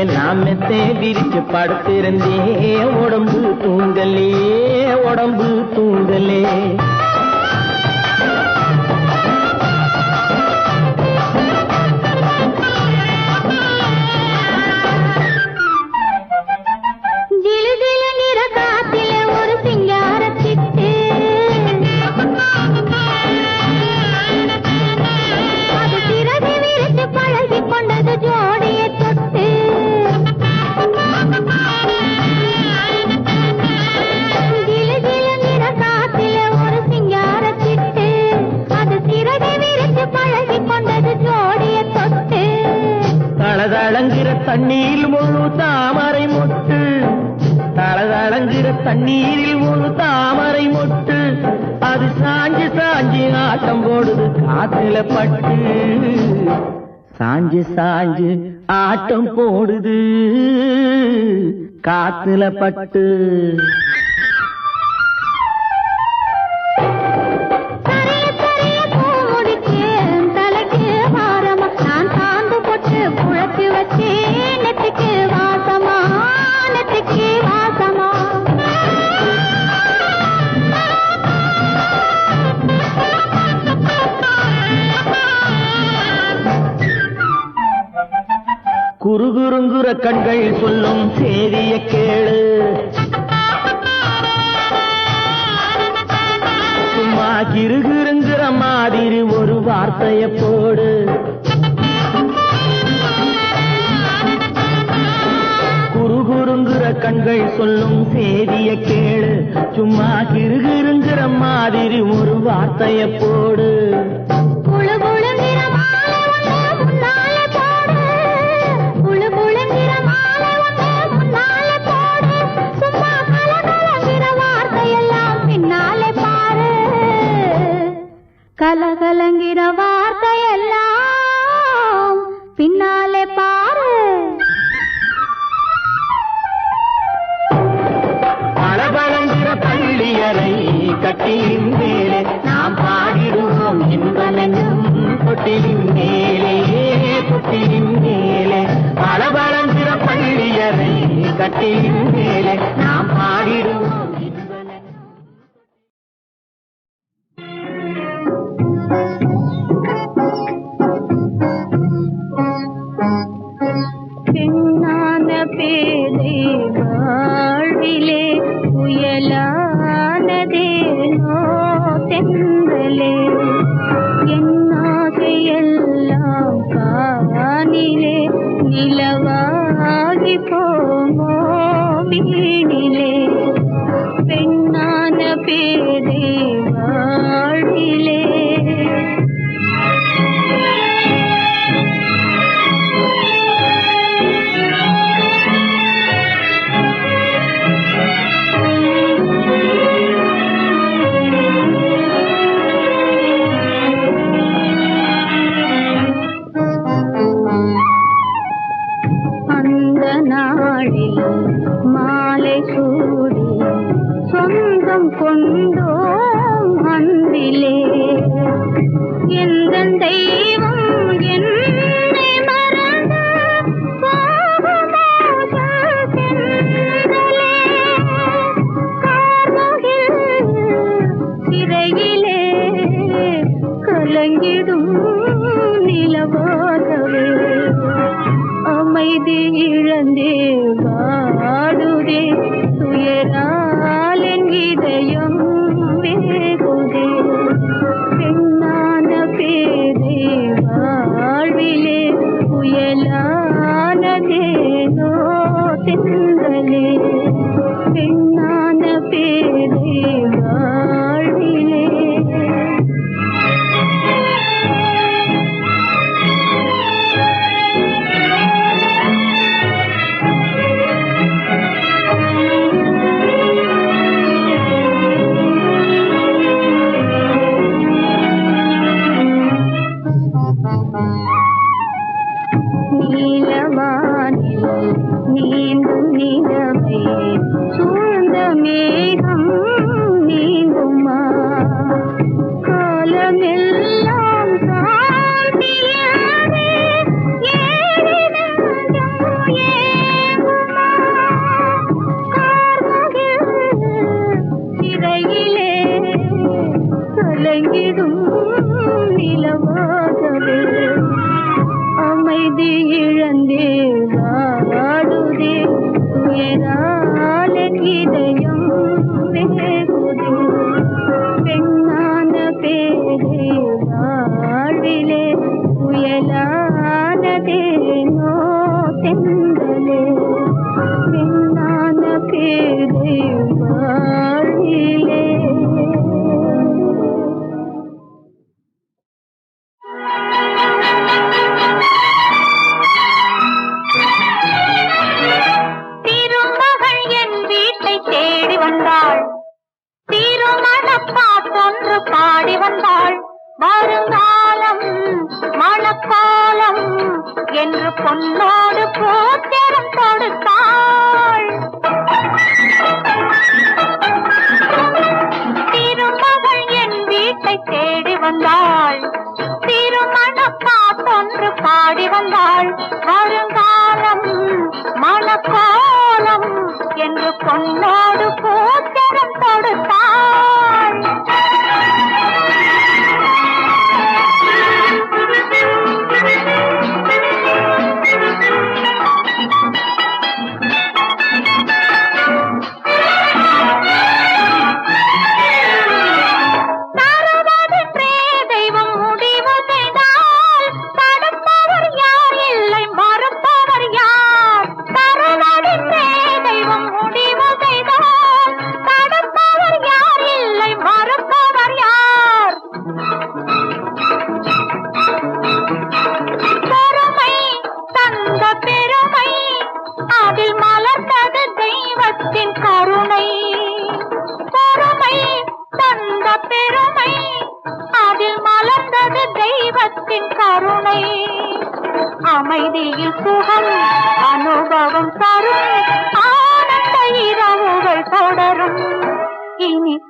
கேட்கல நாமத்தே விரிச்சு படுத்திருந்தே. உடம்பு தூங்கலே உடம்பு தூங்கலே. ஆட்டம் போடுது காத்துல பட்டு. சாஞ்சு சாஞ்சு ஆட்டம் போடுது. காத்துல பட்டு. குறுகுறுங்குற கண்கள் சொல்லும் சேதிய கேளு. சும்மா கிருகிருங்கிற மாதிரி ஒரு வார்த்தைய போடு. குறுகுறுங்குற கண்கள் சொல்லும் சேதிய கேளு. சும்மா கிருகிருங்கிற மாதிரி ஒரு வார்த்தைய போடு. கலகலங்கிற வார்த்தையெல்லாம் பின்னாலே பாரு. பளபளங்கிற பள்ளியறை கட்டியின் மேலே நாம் பாடிடுவோம் இன்பமென்னும் தொட்டிலின் மேலே தொட்டிலின் மேலே. பளபளங்கிற பள்ளியறை கட்டியின் மேலே நாம் பாடிடுவோம் दी நீந்தும் நிலவே சூழ்ந்த மேகம். பொன்னோடு போ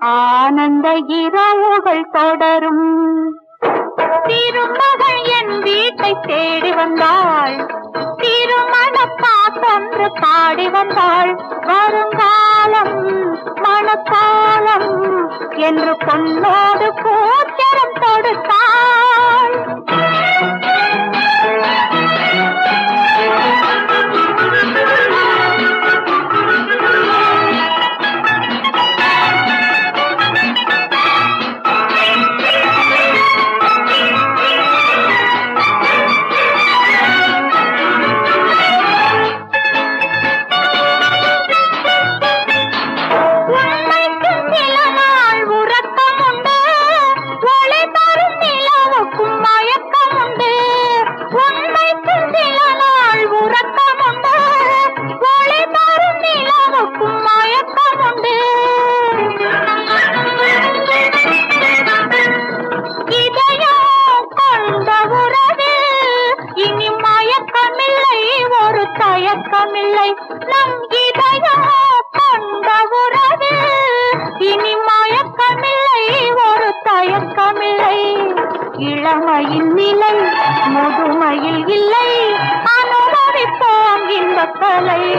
ஆனந்த இரவுகள் தொடரும். திருமகள் என் வீட்டை தேடி வந்தாள். திருமண பாட்டொன்று பாடி வந்தாள். வருங்காலம் மனக்காலம் என்று பொன்னோடு கூச்சரம் தொடுத்தாள். இளமையின் நிலை முதுமையில் இல்லை. அனுபவிப்போம் இந்த கலை.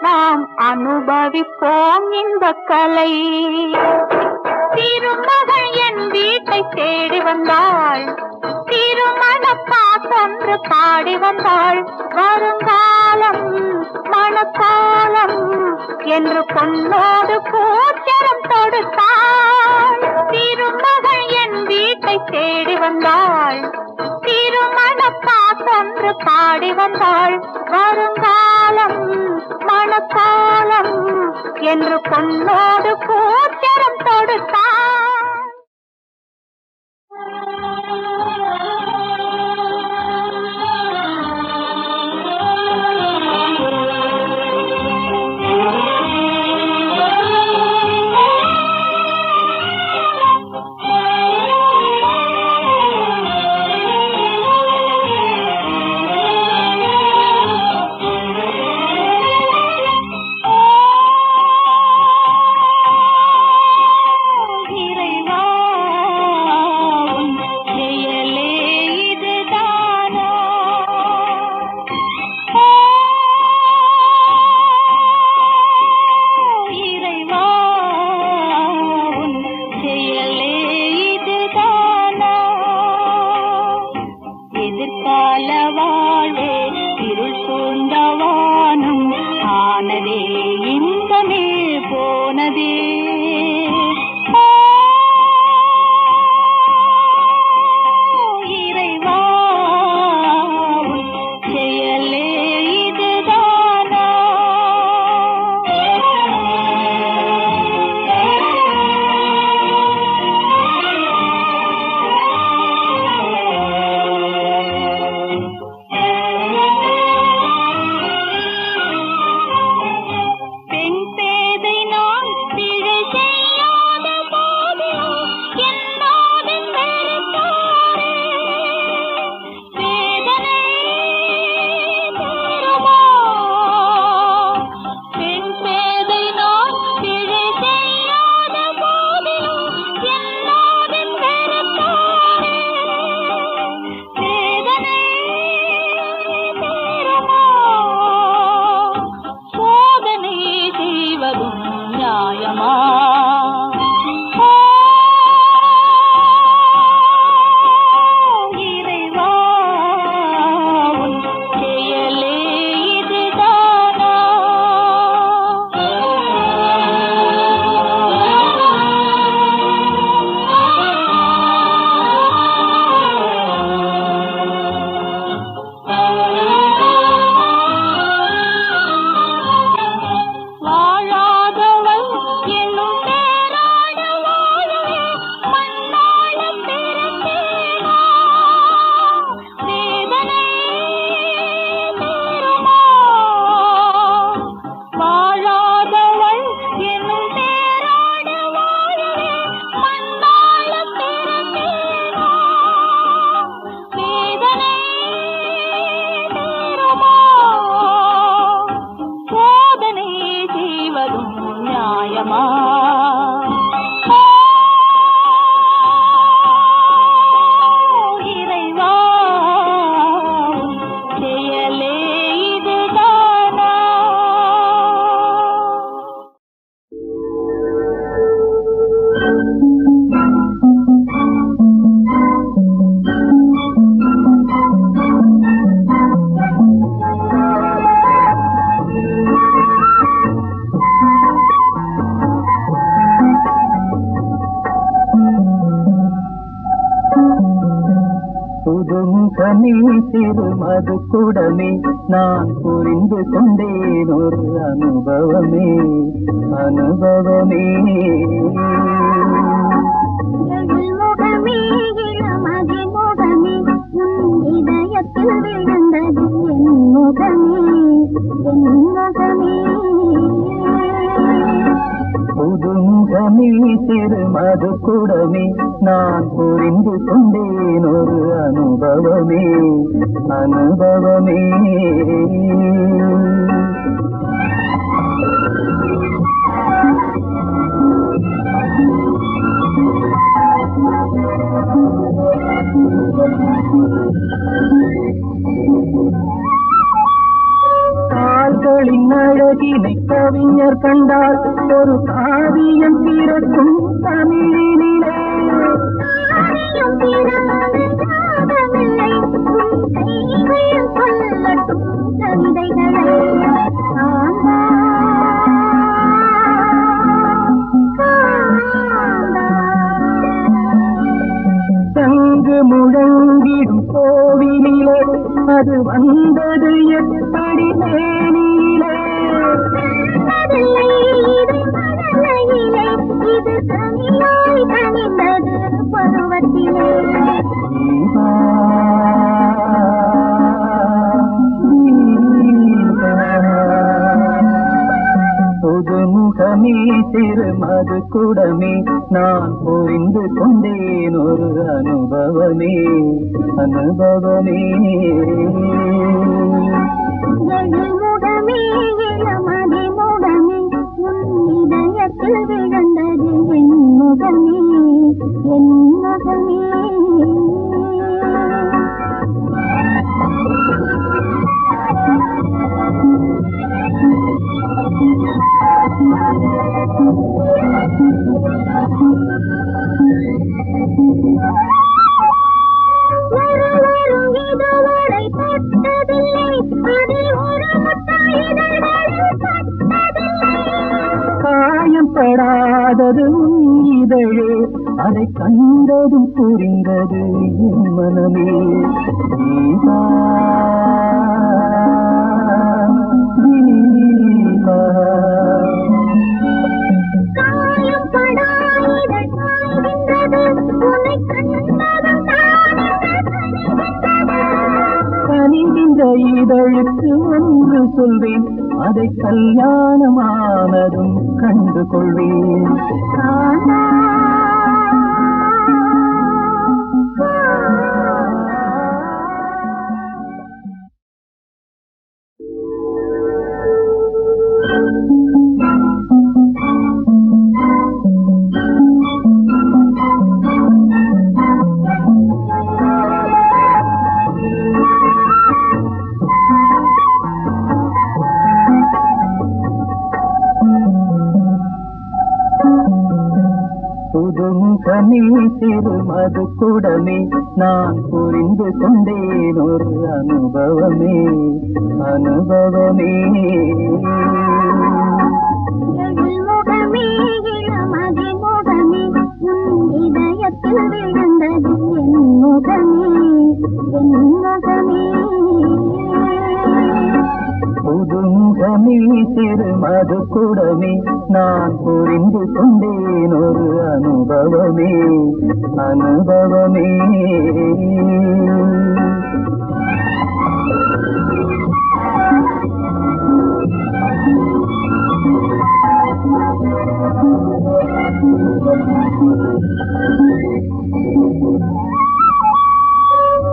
நாம் அனுபவிப்போம் இந்த கலை. திருமகள் என் வீட்டை தேடி வந்தாள். திருமண பாட்டொன்று பாடி வந்தாள். வருங்காலம் மணக்காலம் என்று பொன்னோடு கூச்சரம் தொடுத்தாள். திருமகள் என் வீட்டை தேடி வந்தாள். திருமண பாட்டொன்று பாடி வந்தாள். வருங்காலம் மணக்காலம் என்று பொன்னோடு கூச்சரம் தொடுத்தாள். திருமது குடமே நான் புரிந்து கொண்டேன் ஒரு அனுபவமே அனுபவமே முகமே இளமதி முகமே உன் இதயத்தில் விழுந்தது என் முகமே என் முகமே புதுமுகமே திருமது குடமே நான் புரிந்து கொண்டேன் ஒரு அனுபவமே அனுபவமே Thank you. கீதை கவிஞர் கண்டால் ஒரு காவியம் பிறக்கும் தமிழினிலே. சங்கு முழங்கிடும் கோவிலிலே அது வந்தது எட்டு கூடமே நான் புரிந்து கொண்டேன் ஒரு அனுபவமே அனுபவமே. சொல்வேன். அதை கல்யாணமானதும் கண்டு கொள்வேன் புதுமுகமே சிறு மது குடமே நான் புரிந்து கொண்டேன் ஒரு அனுபவமே அனுபவமே. புதுமுகமே சிறு மது குடமே நான் புரிந்து கொண்டேன் ஒரு அனுபவமே அனுபவமே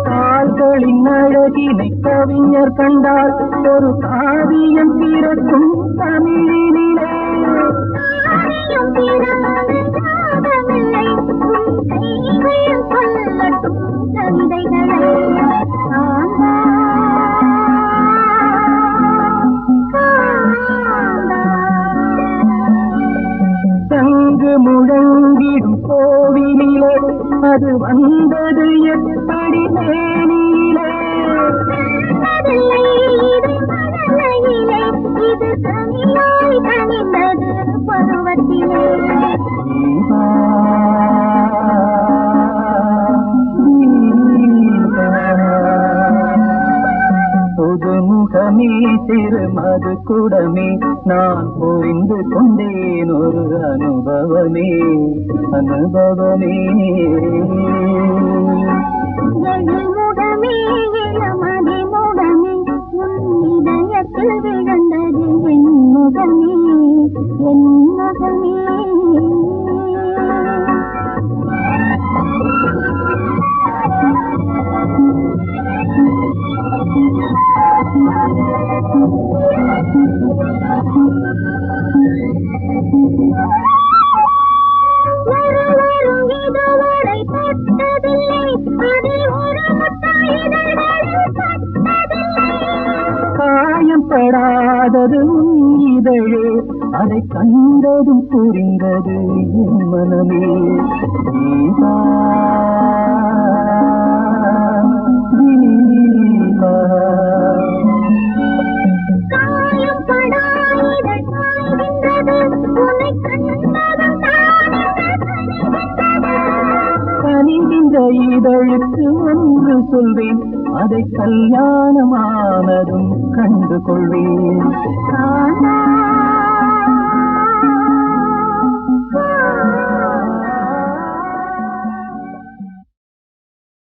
கால்களின் அழகினை கவிஞர் கண்டால் ஒரு காவியம் பிறக்கும் தமிழினிலே சொல்லட்டும் கவிதைகளை முழங்கிடும் கோவிலிலே அது வந்தது எப்படி? அது கூடமே நான் புரிந்து கொண்டேன். ஒரு அனுபவமே அனுபவமே. இதழே அதை கண்டதும் புரிந்தது என் மனமே. கனிகின்ற இதழுக்கு ஒன்று சொல்வேன். அதை கல்யாணமானதும் கண்டு கொள்வேன்